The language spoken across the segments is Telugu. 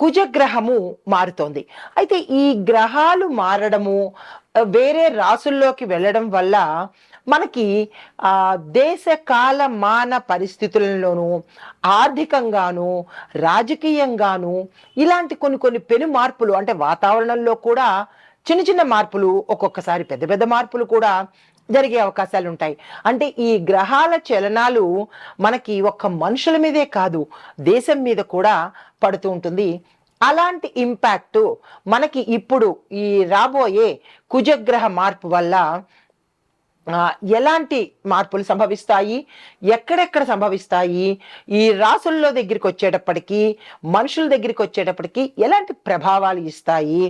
కుజగ్రహము మారుతోంది. అయితే ఈ గ్రహాలు మారడము వేరే రాసుల్లోకి వెళ్ళడం వల్ల మనకి దేశ కాల మాన పరిస్థితులలోనూ ఆర్థికంగాను రాజకీయంగాను ఇలాంటి కొన్ని కొన్ని పెను మార్పులు అంటే వాతావరణంలో కూడా చిన్న చిన్న మార్పులు ఒక్కొక్కసారి పెద్ద పెద్ద మార్పులు కూడా జరిగే అవకాశాలు ఉంటాయి అంటే ఈ గ్రహాల చలనాలు మనకి ఒక్క మనుషుల మీదే కాదు దేశం మీద కూడా పడుతూ ఉంటుంది. అలాంటి ఇంపాక్ట్ మనకి ఇప్పుడు ఈ రాబోయే కుజగ్రహ మార్పు వల్ల ఎలాంటి మార్పులు సంభవిస్తాయి? ఎక్కడెక్కడ సంభవిస్తాయి? ఈ రాసుల్లో దగ్గరికి వచ్చేటప్పటికి మనుషుల దగ్గరికి వచ్చేటప్పటికి ఎలాంటి ప్రభావాలు ఇస్తాయి?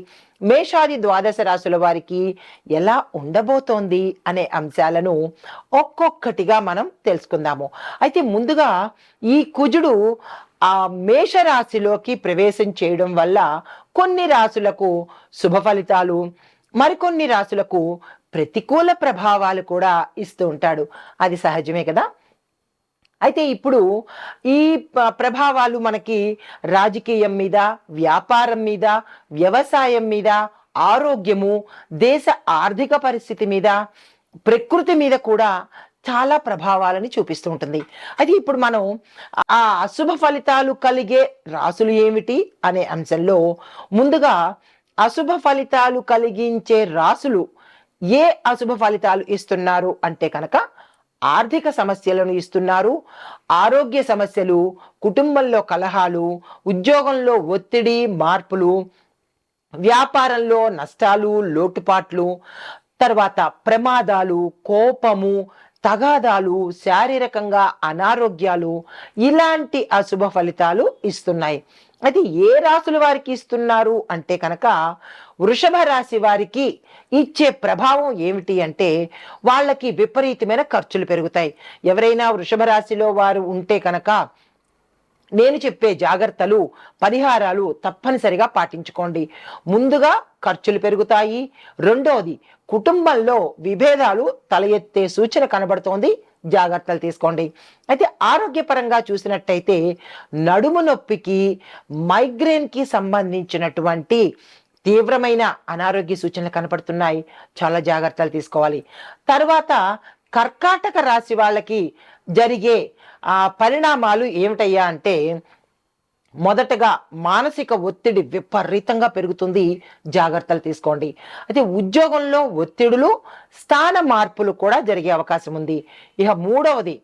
మేషాది ద్వాదశ రాశుల వారికి ఎలా ఉండబోతోంది అనే అంశాలను ఒక్కొక్కటిగా మనం తెలుసుకుందాము. అయితే ముందుగా ఈ కుజుడు ఆ మేషరాశిలోకి ప్రవేశం చేయడం వల్ల కొన్ని రాశులకు శుభ ఫలితాలు మరికొన్ని రాశులకు ప్రతికూల ప్రభావాలు కూడా ఇస్తూ ఉంటాడు. అది సహజమే కదా? అయితే ఇప్పుడు ఈ ప్రభావాలు మనకి రాజకీయం మీద వ్యాపారం మీద వ్యవసాయం మీద ఆరోగ్యము దేశ ఆర్థిక పరిస్థితి మీద ప్రకృతి మీద కూడా చాలా ప్రభావాలని చూపిస్తూ ఉంటుంది. అది ఇప్పుడు మనం ఆ అశుభ ఫలితాలు కలిగే రాసులు ఏమిటి అనే అంశంలో ముందుగా అశుభ ఫలితాలు కలిగించే రాసులు ఏ అశుభ ఫలితాలు ఇస్తున్నారు అంటే కనుక ఆర్థిక సమస్యలను ఇస్తున్నారు. ఆరోగ్య సమస్యలు కుటుంబంలో కలహాలు ఉద్యోగంలో ఒత్తిడి మార్పులు వ్యాపారంలో నష్టాలు లోటుపాట్లు తర్వాత ప్రమాదాలు కోపము తగాదాలు శారీరకంగా అనారోగ్యాలు ఇలాంటి అశుభ ఫలితాలు ఇస్తున్నాయి. అది ఏ రాసుల వారికి ఇస్తున్నారు అంటే కనుక వృషభ రాశి వారికి ఇచ్చే ప్రభావం ఏమిటి అంటే వాళ్ళకి విపరీతమైన ఖర్చులు పెరుగుతాయి. ఎవరైనా వృషభ రాశిలో వారు ఉంటే కనుక నేను చెప్పే జాగ్రత్తలు పరిహారాలు తప్పనిసరిగా పాటించుకోండి. ముందుగా ఖర్చులు పెరుగుతాయి. రెండోది కుటుంబంలో విభేదాలు తల ఎత్తే సూచన కనబడుతోంది. జాగ్రత్తలు తీసుకోండి. అయితే ఆరోగ్యపరంగా చూసినట్టయితే నడుము నొప్పికి మైగ్రేన్కి సంబంధించినటువంటి తీవ్రమైన అనారోగ్య సూచనలు కనపడుతున్నాయి. చాలా జాగ్రత్తలు తీసుకోవాలి. తర్వాత కర్కాటక రాశి వాళ్ళకి జరిగే ఆ పరిణామాలు ఏమిటయ్యా అంటే మొదటగా మానసిక ఒత్తిడి విపరీతంగా పెరుగుతుంది. జాగ్రత్తలు తీసుకోండి. అయితే ఉద్యోగంలో ఒత్తిడులు స్థాన మార్పులు కూడా జరిగే అవకాశం ఉంది. ఇక మూడవది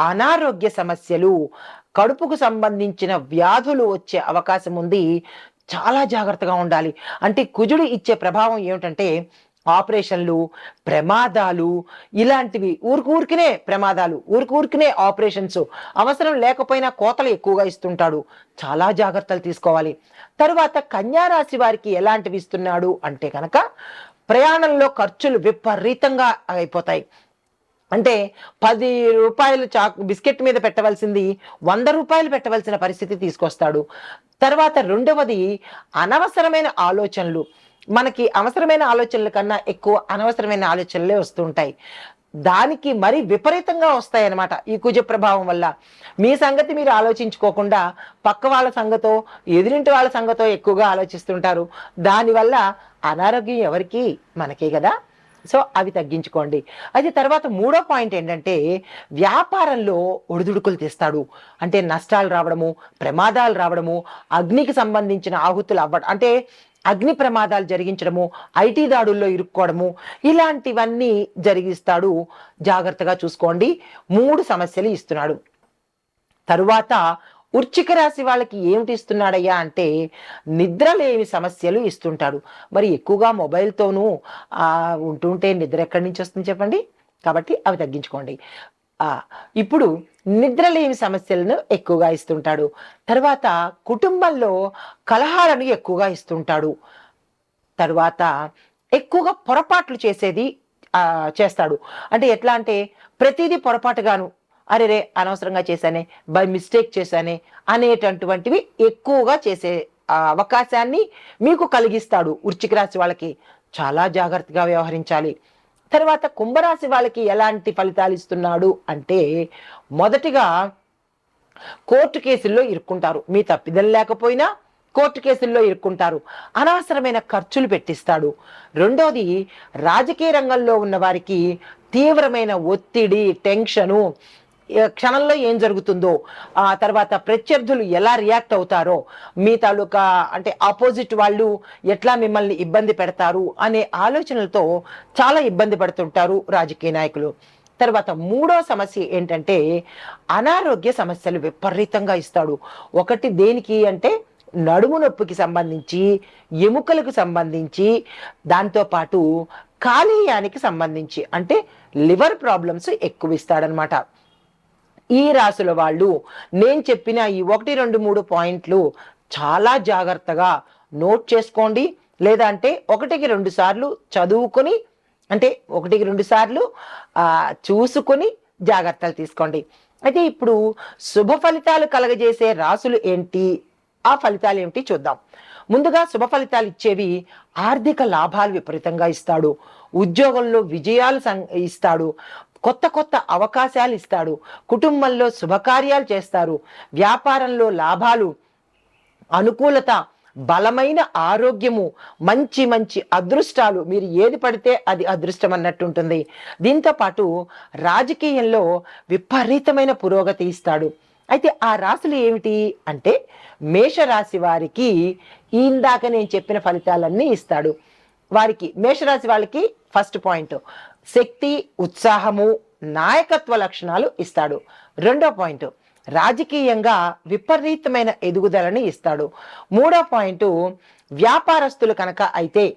అనారోగ్య సమస్యలు. కడుపుకు సంబంధించిన వ్యాధులు వచ్చే అవకాశం ఉంది. చాలా జాగ్రత్తగా ఉండాలి. అంటే కుజుడు ఇచ్చే ప్రభావం ఏమిటంటే ఆపరేషన్లు ప్రమాదాలు ఇలాంటివి ఊరికూరికినే ప్రమాదాలు ఊరికూరికినే ఆపరేషన్స్ అవసరం లేకపోయినా కోతలు ఎక్కువగా ఇస్తుంటాడు. చాలా జాగ్రత్తలు తీసుకోవాలి. తరువాత కన్యా రాశి వారికి ఎలాంటివి ఇస్తున్నాడు అంటే కనుక ప్రయాణంలో ఖర్చులు విపరీతంగా అయిపోతాయి. అంటే పది రూపాయలు చాక్ బిస్కెట్ మీద పెట్టవలసింది వంద రూపాయలు పెట్టవలసిన పరిస్థితి తీసుకొస్తాడు. తర్వాత రెండవది అనవసరమైన ఆలోచనలు. మనకి అవసరమైన ఆలోచనల కన్నా ఎక్కువ అనవసరమైన ఆలోచనలే వస్తుంటాయి. దానికి మరి విపరీతంగా వస్తాయి ఈ కుజ ప్రభావం వల్ల. మీ సంగతి మీరు ఆలోచించుకోకుండా పక్క వాళ్ళ సంగతో ఎదురింటి వాళ్ళ సంగతో ఎక్కువగా ఆలోచిస్తుంటారు. దానివల్ల అనారోగ్యం ఎవరికి మనకే కదా. సో అవి తగ్గించుకోండి. అయితే తర్వాత మూడో పాయింట్ ఏంటంటే వ్యాపారంలో ఒడిదుడుకులు తెస్తాడు. అంటే నష్టాలు రావడము ప్రమాదాలు రావడము అగ్నికి సంబంధించిన ఆహుతులు అవ్వడం అంటే అగ్ని ప్రమాదాలు జరిగించడము ఐటీ దాడుల్లో ఇరుక్కోవడము ఇలాంటివన్నీ జరిగిస్తాడు. జాగ్రత్తగా చూసుకోండి. మూడు సమస్యలు ఇస్తున్నాడు. తరువాత వృచ్చిక రాశి వాళ్ళకి ఏమిటి ఇస్తున్నాడయ్యా అంటే నిద్ర లేని సమస్యలు ఇస్తుంటాడు. మరి ఎక్కువగా మొబైల్తోనూ ఉంటుంటే నిద్ర ఎక్కడి నుంచి వస్తుంది చెప్పండి? కాబట్టి అవి తగ్గించుకోండి. ఇప్పుడు నిద్ర లేని సమస్యలను ఎక్కువగా ఇస్తుంటాడు. తర్వాత కుటుంబంలో కలహాలను ఎక్కువగా ఇస్తుంటాడు. తర్వాత ఎక్కువగా పొరపాట్లు చేసేది చేస్తాడు. అంటే ఎట్లా అంటే ప్రతిదీ పొరపాటుగాను అరే రే అనవసరంగా చేశానే బై మిస్టేక్ చేశానే అనేటటువంటివి ఎక్కువగా చేసే అవకాశాన్ని మీకు కలిగిస్తాడు వృశ్చిక రాశి వాళ్ళకి. చాలా జాగ్రత్తగా వ్యవహరించాలి. తర్వాత కుంభరాశి వాళ్ళకి ఎలాంటి ఫలితాలు ఇస్తున్నాడు అంటే మొదటిగా కోర్టు కేసుల్లో ఇరుక్కుంటారు. మీ తప్పిదం లేకపోయినా కోర్టు కేసుల్లో ఇరుక్కుంటారు. అనవసరమైన ఖర్చులు పెట్టిస్తాడు. రెండోది రాజకీయ రంగంలో ఉన్న వారికి తీవ్రమైన ఒత్తిడి టెన్షను క్షణంలో ఏం జరుగుతుందో ఆ తర్వాత ప్రత్యర్థులు ఎలా రియాక్ట్ అవుతారో మీ తాలూకా అంటే ఆపోజిట్ వాళ్ళు ఎట్లా మిమ్మల్ని ఇబ్బంది పెడతారు అనే ఆలోచనలతో చాలా ఇబ్బంది పడుతుంటారు రాజకీయ నాయకులు. తర్వాత మూడో సమస్య ఏంటంటే అనారోగ్య సమస్యలు విపరీతంగా ఇస్తాడు. ఒకటి దేనికి అంటే నడుము నొప్పికి సంబంధించి ఎముకలకు సంబంధించి దాంతోపాటు కాలేయానికి సంబంధించి అంటే లివర్ ప్రాబ్లమ్స్ ఎక్కువ ఇస్తాడనమాట ఈ రాసుల వాళ్ళు నేను చెప్పిన ఈ ఒకటి రెండు మూడు పాయింట్లు చాలా జాగ్రత్తగా నోట్ చేసుకోండి. లేదా అంటే ఒకటికి రెండు సార్లు చదువుకొని అంటే ఒకటికి రెండు సార్లు చూసుకొని జాగ్రత్తలు తీసుకోండి. అయితే ఇప్పుడు శుభ ఫలితాలు కలగజేసే రాసులు ఏంటి? ఆ ఫలితాలు ఏమిటి చూద్దాం. ముందుగా శుభ ఫలితాలు ఇచ్చేవి ఆర్థిక లాభాలు విపరీతంగా ఇస్తాడు. ఉద్యోగంలో విజయాలు సం- ఇస్తాడు. కొత్త కొత్త అవకాశాలు ఇస్తాడు. కుటుంబంలో శుభకార్యాలు చేస్తారు. వ్యాపారంలో లాభాలు అనుకూలత బలమైన ఆరోగ్యము మంచి మంచి అదృష్టాలు. మీరు ఏది పడితే అది అదృష్టం అన్నట్టు ఉంటుంది. దీంతో పాటు రాజకీయంలో విపరీతమైన పురోగతి ఇస్తాడు. అయితే ఆ రాశులు ఏమిటి అంటే మేషరాశి వారికి ఇందాక నేను చెప్పిన ఫలితాలన్నీ ఇస్తాడు. వారికి మేషరాశి వాళ్ళకి ఫస్ట్ పాయింట్ శక్తి ఉత్సాహము నాయకత్వ లక్షణాలు ఇస్తాడు. రెండో పాయింట్ రాజకీయంగా విపరీతమైన ఎదుగుదలని ఇస్తాడు. మూడో పాయింట్ వ్యాపారస్తులు కనుక అయితే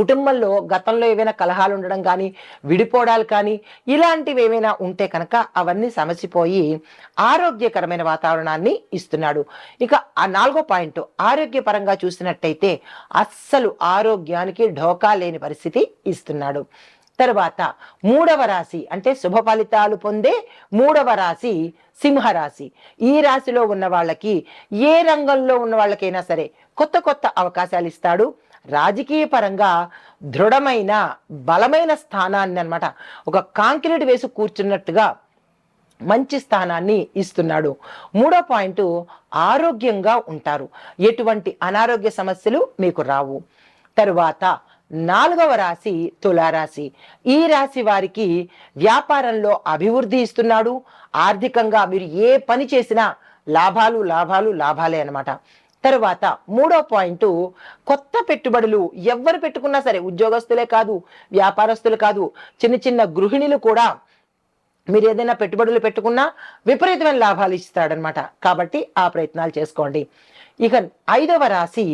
కుటుంబంలో గతంలో ఏవైనా కలహాలు ఉండడం కానీ విడిపోవడాలు కానీ ఇలాంటివి ఏమైనా ఉంటే కనుక అవన్నీ సమసిపోయి ఆరోగ్యకరమైన వాతావరణాన్ని ఇస్తున్నాడు. ఇక ఆ నాలుగో పాయింట్ ఆరోగ్యపరంగా చూసినట్టయితే అస్సలు ఆరోగ్యానికి ఢోకా లేని పరిస్థితి ఇస్తున్నాడు. తర్వాత మూడవ రాశి అంటే శుభ ఫలితాలు పొందే మూడవ రాశి సింహరాశి. ఈ రాశిలో ఉన్న వాళ్ళకి ఏ రంగంలో ఉన్న వాళ్ళకైనా సరే కొత్త కొత్త అవకాశాలు ఇస్తాడు. రాజకీయ పరంగా దృఢమైన బలమైన స్థానాన్ని అన్నమాట ఒక కాంక్రీట్ వేసి కూర్చున్నట్టుగా మంచి స్థానాన్ని ఇస్తున్నాడు. మూడో పాయింట్ ఆరోగ్యంగా ఉంటారు. ఎటువంటి అనారోగ్య సమస్యలు మీకు రావు. తరువాత నాలుగవ రాశి తులారాశి. ఈ రాశి వారికి వ్యాపారంలో అభివృద్ధి ఇస్తున్నాడు. ఆర్థికంగా మీరు ఏ పని చేసినా లాభాలు లాభాలు లాభాలే అనమాట తరువాత మూడో పాయింట్ కొత్త పెట్టుబడులు ఎవరు పెట్టుకున్నా సరే ఉద్యోగస్తులే కాదు వ్యాపారస్తులు కాదు చిన్న చిన్న గృహిణులు కూడా మీరు ఏదైనా పెట్టుబడులు పెట్టుకున్నా విపరీతమైన లాభాలు ఇస్తాడనమాట కాబట్టి ఆ ప్రయత్నాలు చేసుకోండి. ఇక ఐదవ రాశి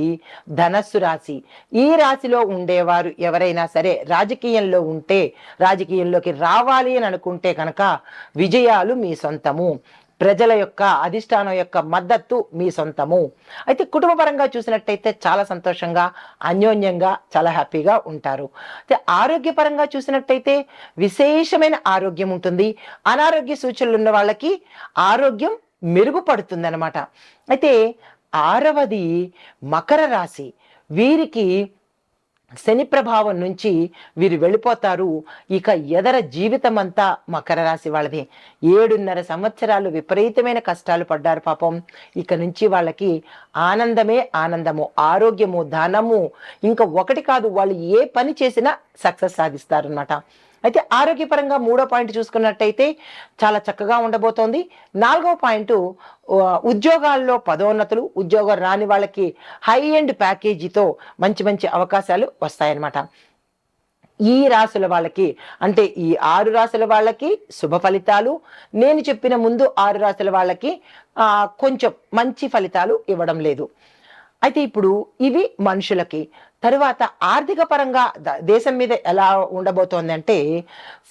ధనస్సు రాశి. ఈ రాశిలో ఉండేవారు ఎవరైనా సరే రాజకీయంలో ఉంటే రాజకీయంలోకి రావాలి అని అనుకుంటే కనుక విజయాలు మీ సొంతము. ప్రజల యొక్క అధిష్టానం యొక్క మద్దతు మీ సొంతము. అయితే కుటుంబపరంగా చూసినట్టయితే చాలా సంతోషంగా అన్యోన్యంగా చాలా హ్యాపీగా ఉంటారు. అయితే ఆరోగ్యపరంగా చూసినట్టయితే విశేషమైన ఆరోగ్యం ఉంటుంది. అనారోగ్య సూచనలు ఉన్న వాళ్ళకి ఆరోగ్యం మెరుగుపడుతుంది అనమాట అయితే ఆరవది మకర రాశి. వీరికి శని ప్రభావం నుంచి వీరు వెళ్ళిపోతారు. ఇక ఎదర జీవితం అంతా మకర రాశి వాళ్ళది. ఏడున్నర సంవత్సరాలు విపరీతమైన కష్టాలు పడ్డారు పాపం. ఇక నుంచి వాళ్ళకి ఆనందమే ఆనందము ఆరోగ్యము ధనము ఇంకా ఒకటి కాదు వాళ్ళు ఏ పని చేసినా సక్సెస్ సాధిస్తారనమాట అయితే ఆరోగ్యపరంగా మూడో పాయింట్ చూసుకున్నట్టయితే చాలా చక్కగా ఉండబోతోంది. నాలుగో పాయింట్ ఉద్యోగాల్లో పదోన్నతులు ఉద్యోగం రాని వాళ్ళకి హై ఎండ్ ప్యాకేజీతో మంచి మంచి అవకాశాలు వస్తాయన్నమాట. ఈ రాసుల వాళ్ళకి అంటే ఈ ఆరు రాసుల వాళ్ళకి శుభ ఫలితాలు నేను చెప్పిన ముందు ఆరు రాసుల వాళ్ళకి కొంచెం మంచి ఫలితాలు ఇవ్వడం లేదు. అయితే ఇప్పుడు ఇవి మనుషులకి తరువాత ఆర్థిక పరంగా ద- దేశం మీద ఎలా ఉండబోతోంది అంటే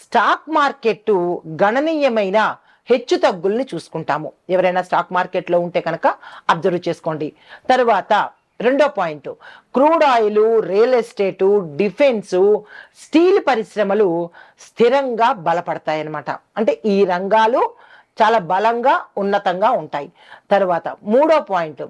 స్టాక్ మార్కెట్ గణనీయమైన హెచ్చు తగ్గుల్ని చూసుకుంటాము. ఎవరైనా స్టాక్ మార్కెట్లో ఉంటే కనుక అబ్జర్వ్ చేసుకోండి. తరువాత రెండో point crude oil real estate defence steel పరిశ్రమలు స్థిరంగా బలపడతాయి అంటే ఈ రంగాలు చాలా బలంగా ఉన్నతంగా ఉంటాయి. తర్వాత మూడో పాయింట్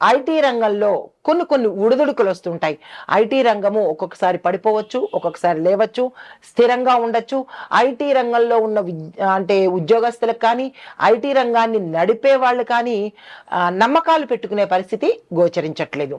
ఐటీ రంగంలో కొన్ని కొన్ని ఉడుదుడుకులు వస్తుంటాయి. ఐటీ రంగము ఒక్కొక్కసారి పడిపోవచ్చు ఒక్కొక్కసారి లేవచ్చు స్థిరంగా ఉండొచ్చు. ఐటీ రంగంలో ఉన్న అంటే ఉద్యోగస్తులకు కానీ ఐటీ రంగాన్ని నడిపే వాళ్ళు కానీ నమ్మకాలు పెట్టుకునే పరిస్థితి గోచరించట్లేదు.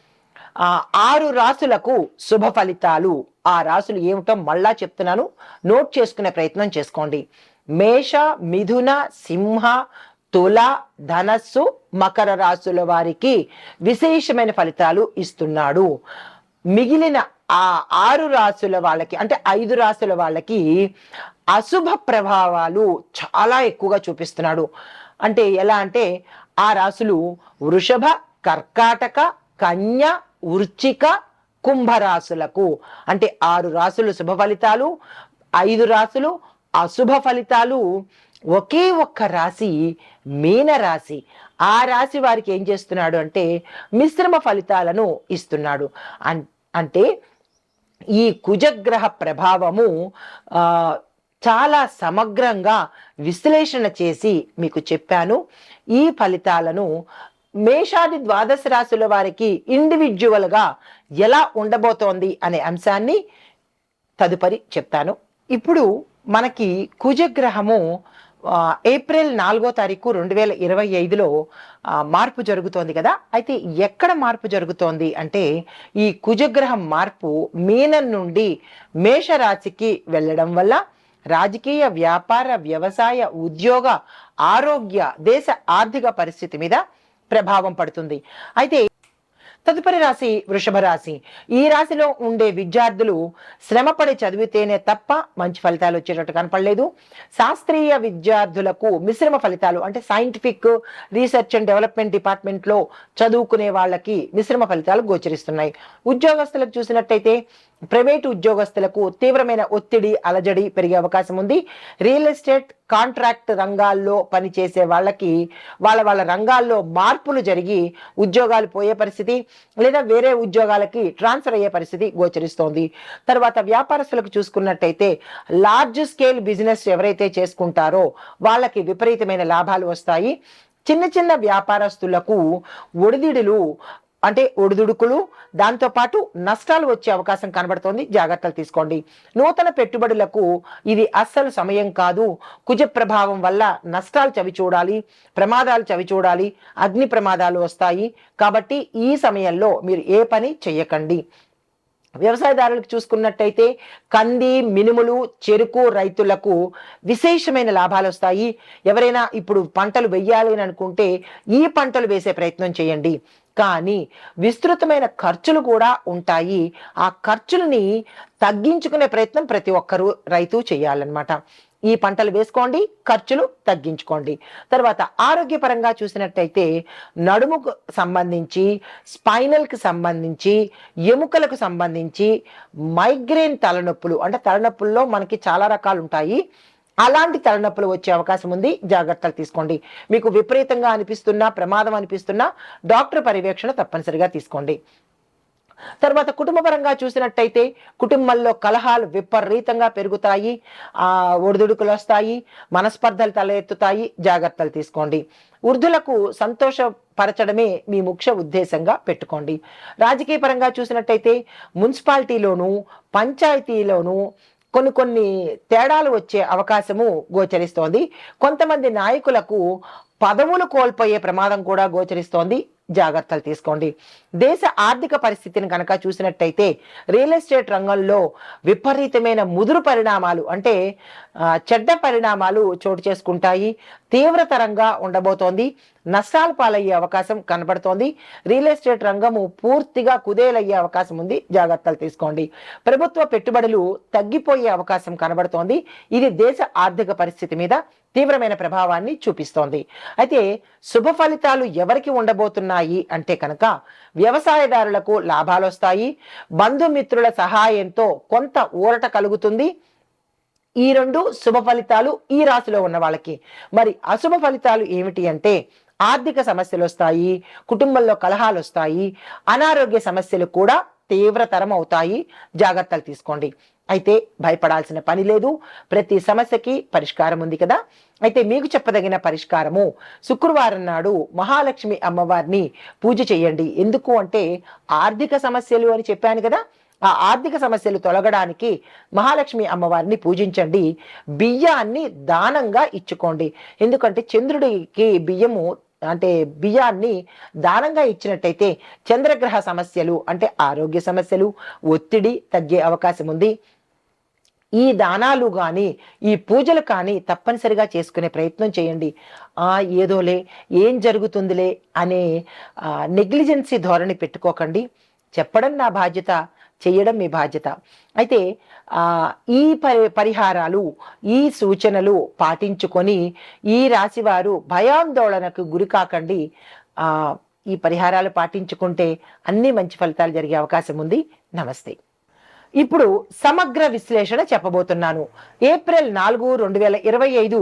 ఆ ఆరు రాసులకు శుభ ఫలితాలు. ఆ రాసులు ఏమిటో మళ్ళా చెప్తున్నాను. నోట్ చేసుకునే ప్రయత్నం చేసుకోండి. మేష మిథున సింహ తుల ధనస్సు మకర రాసుల వారికి విశేషమైన ఫలితాలు ఇస్తున్నాడు. మిగిలిన ఆ ఆరు రాసుల వాళ్ళకి అంటే ఐదు రాసుల వాళ్ళకి అశుభ ప్రభావాలు చాలా ఎక్కువగా చూపిస్తున్నాడు. అంటే ఎలా అంటే ఆ రాసులు వృషభ కర్కాటక కన్య వృచ్చిక కుంభరాశులకు. అంటే ఆరు రాసులు శుభ ఫలితాలు ఐదు రాసులు అశుభ ఫలితాలు. ఒకే ఒక్క రాశి మీన రాశి. ఆ రాశి వారికి ఏం చేస్తున్నాడు అంటే మిశ్రమ ఫలితాలను ఇస్తున్నాడు. అన్- అంటే ఈ కుజగ్రహ ప్రభావము చాలా సమగ్రంగా విశ్లేషణ చేసి మీకు చెప్పాను. ఈ ఫలితాలను మేషాది ద్వాదశ రాశుల వారికి ఇండివిజువల్గా ఎలా ఉండబోతోంది అనే అంశాన్ని తదుపరి చెప్తాను. ఇప్పుడు మనకి కుజగ్రహము ఏప్రిల్ నాలుగో తారీఖు రెండు వేల ఇరవై ఐదులో మార్పు జరుగుతోంది కదా. అయితే ఎక్కడ మార్పు జరుగుతోంది అంటే ఈ కుజగ్రహం మార్పు మీనం నుండి మేషరాశికి వెళ్ళడం వల్ల రాజకీయ వ్యాపార వ్యవసాయ ఉద్యోగ ఆరోగ్య దేశ ఆర్థిక పరిస్థితి మీద ప్రభావం పడుతుంది. అయితే తదుపరి రాశి వృషభ రాశి. ఈ రాశిలో ఉండే విద్యార్థులు శ్రమపడి చదివితేనే తప్ప మంచి ఫలితాలు వచ్చేటట్టు కనపడలేదు. శాస్త్రీయ విద్యార్థులకు మిశ్రమ ఫలితాలు అంటే సైంటిఫిక్ రీసెర్చ్ అండ్ డెవలప్మెంట్ డిపార్ట్మెంట్లో చదువుకునే వాళ్ళకి మిశ్రమ ఫలితాలు గోచరిస్తున్నాయి. ఉద్యోగస్తులకు చూసినట్టయితే ప్రైవేటు ఉద్యోగస్తులకు తీవ్రమైన ఒత్తిడి అలజడి పెరిగే అవకాశం ఉంది. రియల్ ఎస్టేట్ కాంట్రాక్ట్ రంగాల్లో పనిచేసే వాళ్ళకి వాళ్ళ వాళ్ళ రంగాల్లో మార్పులు జరిగి ఉద్యోగాలు పోయే పరిస్థితి లేదా వేరే ఉద్యోగాలకి ట్రాన్స్ఫర్ అయ్యే పరిస్థితి గోచరిస్తోంది. తర్వాత వ్యాపారస్తులకు చూసుకున్నట్టయితే లార్జ్ స్కేల్ బిజినెస్ ఎవరైతే చేసుకుంటారో వాళ్ళకి విపరీతమైన లాభాలు వస్తాయి. చిన్న చిన్న వ్యాపారస్తులకు ఒడిదిడులు అంటే ఒడిదుడుకులు దాంతోపాటు నష్టాలు వచ్చే అవకాశం కనబడుతోంది. జాగ్రత్తలు తీసుకోండి. నూతన పెట్టుబడులకు ఇది అస్సలు సమయం కాదు. కుజ ప్రభావం వల్ల నష్టాలు చవి చూడాలి ప్రమాదాలు చవి చూడాలి అగ్ని ప్రమాదాలు వస్తాయి. కాబట్టి ఈ సమయంలో మీరు ఏ పని చెయ్యకండి. వ్యవసాయదారులకు చూసుకున్నట్టయితే కంది మినుములు చెరుకు రైతులకు విశేషమైన లాభాలు వస్తాయి. ఎవరైనా ఇప్పుడు పంటలు వెయ్యాలి అని అనుకుంటే ఈ పంటలు వేసే ప్రయత్నం చేయండి. కానీ విస్తృతమైన ఖర్చులు కూడా ఉంటాయి. ఆ ఖర్చుల్ని తగ్గించుకునే ప్రయత్నం ప్రతి ఒక్కరూ రైతు చేయాలన్నమాట. ఈ పంటలు వేసుకోండి ఖర్చులు తగ్గించుకోండి. తర్వాత ఆరోగ్యపరంగా చూసినట్టయితే నడుముకు సంబంధించి స్పైనల్కి సంబంధించి ఎముకలకు సంబంధించి మైగ్రేన్ తలనొప్పులు అంటే తలనొప్పుల్లో మనకి చాలా రకాలు ఉంటాయి అలాంటి తలనొప్పులు వచ్చే అవకాశం ఉంది. జాగ్రత్తలు తీసుకోండి. మీకు విపరీతంగా అనిపిస్తున్నా ప్రమాదం అనిపిస్తున్నా డాక్టర్ పర్యవేక్షణ తప్పనిసరిగా తీసుకోండి. తర్వాత కుటుంబపరంగా చూసినట్టయితే కుటుంబంలో కలహాలు విపరీతంగా పెరుగుతాయి. ఆ ఒడిదుడుకులు వస్తాయి. మనస్పర్ధలు తలెత్తుతాయి. జాగ్రత్తలు తీసుకోండి. వృద్ధులకు సంతోషపరచడమే మీ ముఖ్య ఉద్దేశంగా పెట్టుకోండి. రాజకీయ పరంగా చూసినట్టయితే మున్సిపాలిటీలోను పంచాయతీలోను కొన్ని కొన్ని తేడాలు వచ్చే అవకాశము గోచరిస్తోంది. కొంతమంది నాయకులకు పదవులు కోల్పోయే ప్రమాదం కూడా గోచరిస్తోంది. జాగ్రత్తలు తీసుకోండి. దేశ ఆర్థిక పరిస్థితిని కనుక చూసినట్టయితే రియల్ ఎస్టేట్ రంగంలో విపరీతమైన ముదురు పరిణామాలు అంటే చెడ్డ పరిణామాలు చోటు చేసుకుంటాయి. తీవ్రతరంగా ఉండబోతోంది. నష్టాలు పాలయ్యే అవకాశం కనబడుతోంది. రియల్ ఎస్టేట్ రంగము పూర్తిగా కుదేలయ్యే అవకాశం ఉంది. జాగ్రత్తలు తీసుకోండి. ప్రభుత్వ పెట్టుబడులు తగ్గిపోయే అవకాశం కనబడుతోంది. ఇది దేశ ఆర్థిక పరిస్థితి మీద తీవ్రమైన ప్రభావాన్ని చూపిస్తోంది. అయితే శుభ ఫలితాలు ఎవరికి ఉండబోతున్నాయి అంటే కనుక వ్యవసాయదారులకు లాభాలు వస్తాయి బంధుమిత్రుల సహాయంతో కొంత ఊరట కలుగుతుంది. ఈ రెండు శుభ ఫలితాలు ఈ రాశిలో ఉన్న వాళ్ళకి. మరి అశుభ ఫలితాలు ఏమిటి అంటే ఆర్థిక సమస్యలు వస్తాయి కుటుంబంలో కలహాలు వస్తాయి అనారోగ్య సమస్యలు కూడా తీవ్రతరం అవుతాయి. జాగ్రత్తలు తీసుకోండి. అయితే భయపడాల్సిన పని లేదు. ప్రతి సమస్యకి పరిష్కారం ఉంది కదా? అయితే మీకు చెప్పదగిన పరిష్కారము శుక్రవారం నాడు మహాలక్ష్మి అమ్మవారిని పూజ చేయండి. ఎందుకు అంటే ఆర్థిక సమస్యలు అని చెప్పాను కదా? ఆ ఆర్థిక సమస్యలు తొలగడానికి మహాలక్ష్మి అమ్మవారిని పూజించండి. బియ్యాన్ని దానంగా ఇచ్చుకోండి. ఎందుకంటే చంద్రుడికి బియ్యము అంటే బియ్యాన్ని దానంగా ఇచ్చినట్టయితే చంద్రగ్రహ సమస్యలు అంటే ఆరోగ్య సమస్యలు ఒత్తిడి తగ్గే అవకాశం ఉంది. ఈ దానాలు కానీ ఈ పూజలు కానీ తప్పనిసరిగా చేసుకునే ప్రయత్నం చేయండి. ఆ ఏదోలే ఏం జరుగుతుందిలే అనే నెగ్లిజెన్సీ ధోరణి పెట్టుకోకండి. చెప్పడం నా బాధ్యత. చేయడం మీ బాధ్యత. అయితే ఈ పరి పరిహారాలు ఈ సూచనలు పాటించుకొని ఈ రాశివారు భయాందోళనకు గురి కాకండి. ఈ పరిహారాలు పాటించుకుంటే అన్ని మంచి ఫలితాలు జరిగే అవకాశం ఉంది. నమస్తే. ఇప్పుడు సమగ్ర విశ్లేషణ చెప్పబోతున్నాను. ఏప్రిల్ నాలుగు రెండు వేల ఇరవై ఐదు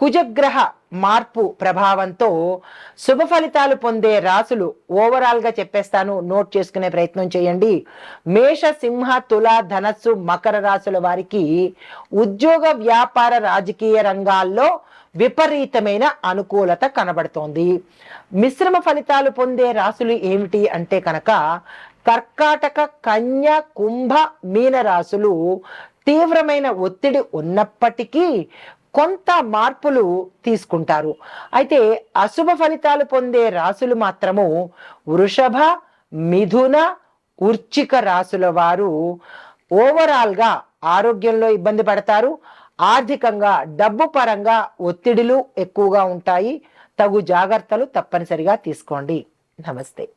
కుజగ్రహ మార్పు ప్రభావంతో శుభ ఫలితాలు పొందే రాసులు ఓవరాల్గా చెప్పేస్తాను. నోట్ చేసుకునే ప్రయత్నం చేయండి. మేష సింహ తుల ధనస్సు మకర రాశుల వారికి ఉద్యోగ వ్యాపార రాజకీయ రంగాల్లో విపరీతమైన అనుకూలత కనబడుతోంది. మిశ్రమ ఫలితాలు పొందే రాసులు ఏమిటి అంటే కనుక కర్కాటక కన్య కుంభ మీన రాశులు తీవ్రమైన ఒత్తిడి ఉన్నప్పటికీ కొంత మార్పులు తీసుకుంటారు. అయితే అశుభ ఫలితాలు పొందే రాసులు మాత్రము వృషభ మిథున ఉర్చిక రాసుల వారు ఓవరాల్గా ఆరోగ్యంలో ఇబ్బంది పడతారు. ఆర్థికంగా డబ్బు పరంగా ఒత్తిడిలు ఎక్కువగా ఉంటాయి. తగు జాగ్రత్తలు తప్పనిసరిగా తీసుకోండి. నమస్తే.